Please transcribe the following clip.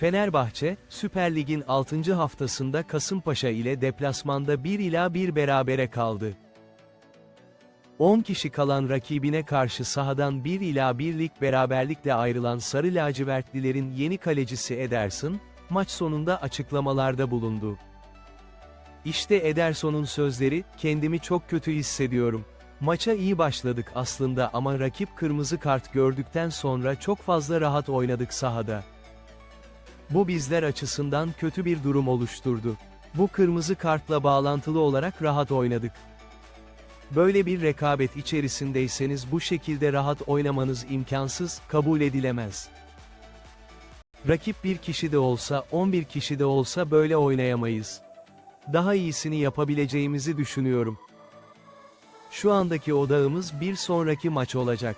Fenerbahçe, Süper Lig'in 6. haftasında Kasımpaşa ile deplasmanda 1 ila 1 berabere kaldı. 10 kişi kalan rakibine karşı sahadan 1 ila 1'lik beraberlikle ayrılan Sarı Lacivertlilerin yeni kalecisi Ederson, maç sonunda açıklamalarda bulundu. İşte Ederson'un sözleri, kendimi çok kötü hissediyorum. Maça iyi başladık aslında ama rakip kırmızı kart gördükten sonra çok fazla rahat oynadık sahada. Bu bizler açısından kötü bir durum oluşturdu. Bu kırmızı kartla bağlantılı olarak rahat oynadık. Böyle bir rekabet içerisindeyseniz bu şekilde rahat oynamanız imkansız, kabul edilemez. Rakip bir kişi de olsa, 11 kişi de olsa böyle oynayamayız. Daha iyisini yapabileceğimizi düşünüyorum. Şu andaki odağımız bir sonraki maç olacak.